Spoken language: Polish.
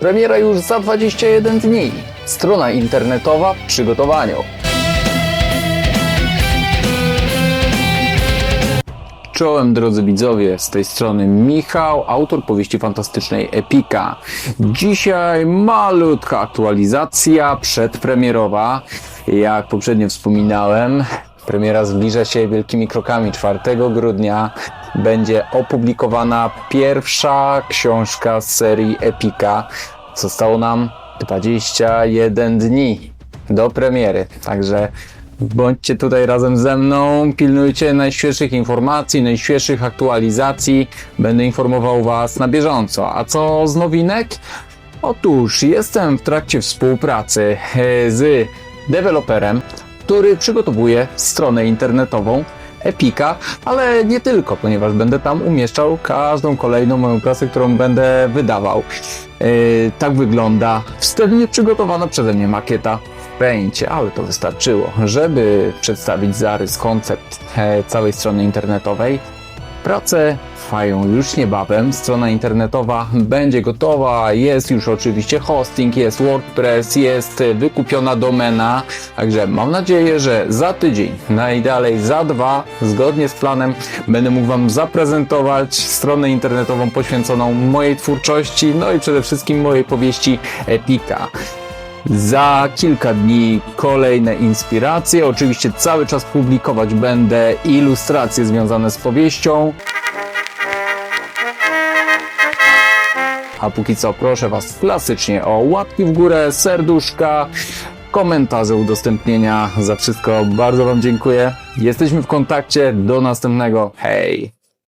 Premiera już za 21 dni. Strona internetowa w przygotowaniu. Czołem drodzy widzowie, z tej strony Michał, autor powieści fantastycznej Epika. Dzisiaj malutka aktualizacja przedpremierowa. Jak poprzednio wspominałem, premiera zbliża się wielkimi krokami. 4 grudnia będzie opublikowana pierwsza książka z serii Epika. Zostało nam 21 dni do premiery, także Bądźcie tutaj razem ze mną, pilnujcie najświeższych informacji, najświeższych aktualizacji. Będę informował Was na bieżąco. A co z nowinek? Otóż jestem w trakcie współpracy e, z deweloperem, który przygotowuje stronę internetową Epika, ale nie tylko, ponieważ będę tam umieszczał każdą kolejną moją pracę, którą będę wydawał. E, tak wygląda wstępnie przygotowana przeze mnie makieta w Paincie, ale to wystarczyło, żeby przedstawić zarys, koncept e, całej strony internetowej. Prace trwają już niebawem, strona internetowa będzie gotowa, jest już oczywiście hosting, jest WordPress, jest wykupiona domena, także mam nadzieję, że za tydzień, najdalej za dwa, zgodnie z planem, będę mógł Wam zaprezentować stronę internetową poświęconą mojej twórczości, no i przede wszystkim mojej powieści Epika. Za kilka dni kolejne inspiracje. Oczywiście cały czas publikować będę ilustracje związane z powieścią. A póki co proszę Was klasycznie o łapki w górę, serduszka, komentarze, udostępnienia. Za wszystko bardzo Wam dziękuję. Jesteśmy w kontakcie. Do następnego. Hej!